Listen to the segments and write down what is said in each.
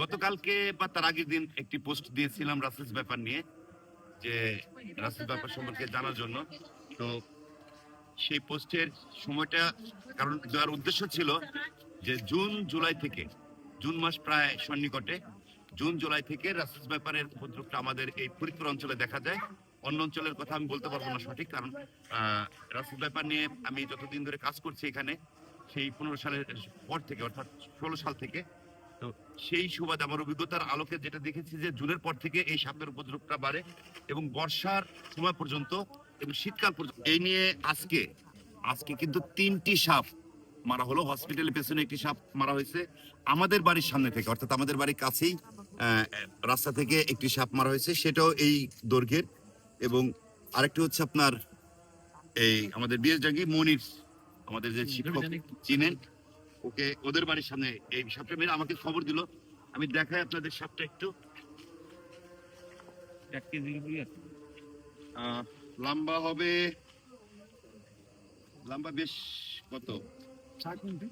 গতকালকে বা তার আগের দিন একটি পোস্ট দিয়েছিলাম রাসেস ব্যাপার নিয়ে, যে রাসেস ব্যাপার সম্পর্কে জানার জন্য। তো সেই পোস্টের সময়টা, কারণ দেওয়ার উদ্দেশ্য ছিল যে জুন, জুলাই থেকে, জুন মাস প্রায় সন্নিকটে, জুন, জুলাই থেকে রাসেস ব্যাপারের উপদ্রবটা আমাদের এই ফরিদপুর অঞ্চলে দেখা যায়। অন্য অঞ্চলের কথা আমি বলতে পারব না সঠিক, কারণ রাসেস ব্যাপার নিয়ে আমি যতদিন ধরে কাজ করছি এখানে সেই পনেরো সালের পর থেকে, অর্থাৎ ষোলো সাল থেকে, তো সেই সুবাদে আমার অভিজ্ঞতার আলোকে যেটা দেখেছি যে জুনের পর থেকে এই সাপের উপদ্রবটা বাড়ে এবং বর্ষার সময় পর্যন্ত এবং শীতকাল পর্যন্ত। এই নিয়ে আজকে আজকে কিন্তু তিনটি সাপ মারা হলো। হসপিটালের পেছনে একটি সাপ মারা হয়েছে আমাদের বাড়ির সামনে থেকে, অর্থাৎ আমাদের বাড়ির কাছেই রাস্তা থেকে একটি সাপ মারা হয়েছে। সেটাও এই দৈর্ঘ্যের এবং আরেকটি হচ্ছে আপনার এই আমাদের বিএস জাঙ্গি মনির আমাদের যে শিক্ষক চিনেন ওকে ওদের বাড়ির সামনে এই সাপটা মেরে আমাকে খবর দিল। আমি দেখাই আপনাদের সাপটা একটু। এক কেজি লম্বা হবে লম্বা বেশ কত?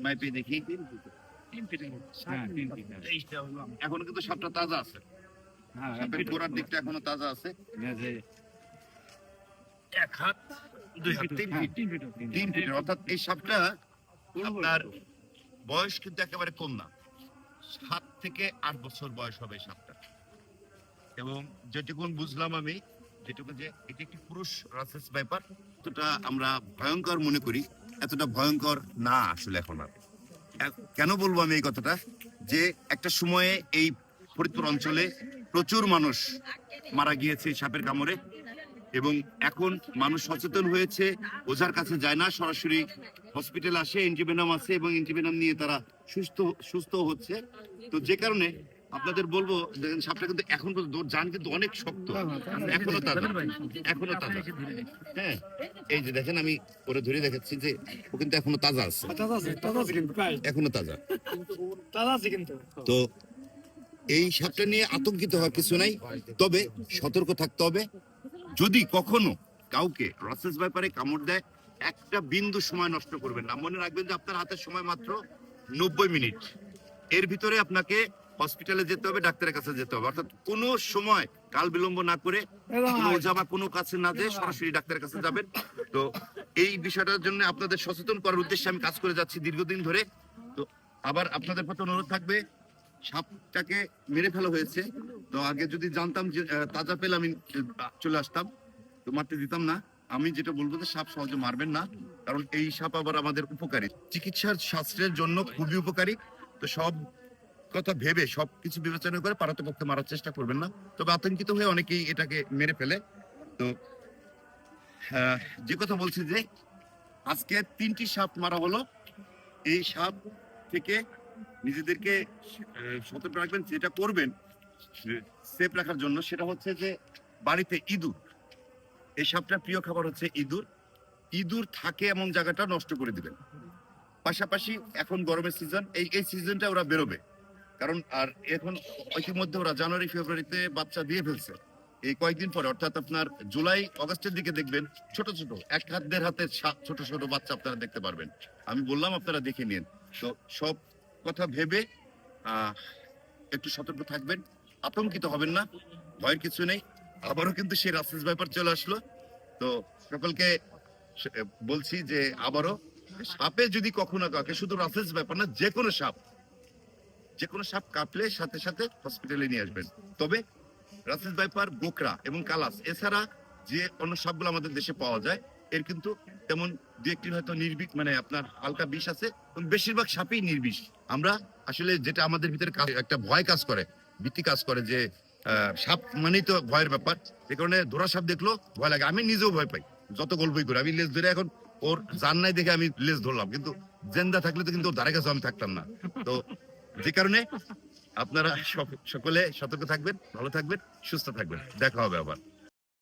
মাইপে দেখি। হ্যাঁ। এখনও কিন্তু সাপটা তাজা আছে। হ্যাঁ, সাপের গোড়ার দিকটা এখনও তাজা আছে। হ্যাঁ, এক হাত। দুই হাত তিন ফিট তিন ফিট, তিন তিন ফিট। ফিট অর্থাৎ এই সাপটা আপনার বয়স কিন্তু একেবারে কম না। সাত থেকে আট বছর বয়স হবে এই সাপটা। এবং যেটুকুন বুঝলাম আমি যেটুকু যে এটি একটি পুরুষ রাসেস ব্যাপার এতটা আমরা ভয়ঙ্কর মনে করি এতটা ভয়ঙ্কর না আসলে এখন আর। কেন বলব আমি এই কথাটা? যে একটা সময়ে এই ফরিদপুর অঞ্চলে প্রচুর মানুষ মারা গিয়েছে সাপের কামড়ে। এবং এখন মানুষ সচেতন হয়েছে ওঝার কাছে যায় না সরাসরি হসপিটাল আসে এন্টিভেনাম আছে এবং এন্টিভেনাম নিয়ে তারা সুস্থ সুস্থ হচ্ছে। তো যে কারণে আপনাদের বলব দেখেন সাপটা কিন্তু এখন পর্যন্ত জান কিন্তু অনেক শক্ত। এখনও তাজা। এখনও তাজা। হ্যাঁ এই যে দেখেন আমি ওরে ধরে দেখাচ্ছি যে ও কিন্তু এখনও তাজা আছে। তাজা আছে তাজা আছে কিন্তু প্রায় এখনও তাজা। তাজা আছে কিন্তু। তো এই সাপটা নিয়ে আতঙ্কিত হওয়ার কিছু নাই তবে সতর্ক থাকতে হবে। যদি কখনো কাউকে রসেস ব্যাপারে কামড় দেয় একটা বিন্দু সময় নষ্ট করবেন না। মনে রাখবেন যে আপনার হাতের সময় মাত্র নব্বই মিনিট। এর ভিতরে আপনাকে হসপিটালে যেতে হবে ডাক্তারের কাছে যেতে হবে। অর্থাৎ কোনো সময় কাল বিলম্ব না করে বা কোনো কাছে না যেয়ে সরাসরি ডাক্তারের কাছে যাবেন। তো এই বিষয়টার জন্য আপনাদের সচেতন করার উদ্দেশ্যে আমি কাজ করে যাচ্ছি দীর্ঘদিন ধরে। তো আবার আপনাদের প্রতি অনুরোধ থাকবে সাপটাকে মেরে ফেলা হয়েছে। তো আগে যদি জানতাম যে তাজা পেলে আমি চলে আসতাম। তো মারতে দিতাম না। আমি যেটা বলব যে সাপ সহজে মারবেন না। কারণ এই সাপ আবার আমাদের উপকারী। চিকিৎসার শাস্ত্রের জন্য খুবই উপকারী। তো সব কথা ভেবে, সব কিছু বিবেচনা করে পারতপক্ষে মারার চেষ্টা করবেন না। তবে আতঙ্কিত হয়ে অনেকেই এটাকে মেরে ফেলে। তো যে কথা বলছি যে, আজকে তিনটি সাপ মারা হলো। এই সাপ থেকে নিজেদেরকে সতর্ক রাখবেন, যেটা করবেন সেফ রাখার জন্য, সেটা হচ্ছে যে বাড়িতে ইঁদুর। এই সাপটার প্রিয় খাবার হচ্ছে ইঁদুর। ইঁদুর থাকে এমন জায়গাটা নষ্ট করে দিবেন। পাশাপাশি এখন গরমের সিজন এই এই সিজনটা ওরা বেরোবে। কারণ, আর এখন ইতিমধ্যে ওরা জানুয়ারি, ফেব্রুয়ারিতে বাচ্চা দিয়ে ফেলছে। এই কয়েকদিন পরে, অর্থাৎ আপনার জুলাই, অগস্টের দিকে দেখবেন, ছোট ছোট, এক হাত, দেড় হাতের ছোট ছোট বাচ্চা আপনারা দেখতে পারবেন। আমি বললাম, আপনারা দেখে নিন। তো সব কথা ভেবে একটু সতর্ক থাকবেন। আতঙ্কিত হবেন না, ভয়ের কিছু নেই। আবারও কিন্তু সেই রাসেস ব্যাপার চলে আসলো। তো সকলকে বলছি যে আবারও, সাপে যদি কখনো কাউকে শুধু রাসেস ব্যাপার না যে কোনো সাপ যে কোনো সাপ কাটলে সাথে সাথে হসপিটালে নিয়ে আসবেন। তবে রাসেস ভাইপার বোকরা এবং কালাস, এছাড়া যে অন্য সাপগুলো আমাদের দেশে পাওয়া যায় এর কিন্তু তেমন দু একটি হয়তো নির্বিষ মানে আপনার হালকা বিষ আছে বেশিরভাগ সাপই নির্বিষ। আমরা আসলে যেটা আমাদের ভিতরে একটা ভয় কাজ করে, ভীতি কাজ করে যে সাপ মানেই তো ভয়ের ব্যাপার। যে কারণে ধরা সাপ দেখল ভয় লাগে। আমি নিজেও ভয় পাই, যত গল্পই করি। আমি লেজ ধরে এখন ওর জান নাই দেখে আমি লেজ ধরলাম। কিন্তু জেন্দা থাকলে তো কিন্তু ধারে কাছে আমি থাকতাম না। তো যে কারণে আপনারা সক- সকলে সতর্ক থাকবেন, ভালো থাকবেন, সুস্থ থাকবেন। দেখা হবে আবার।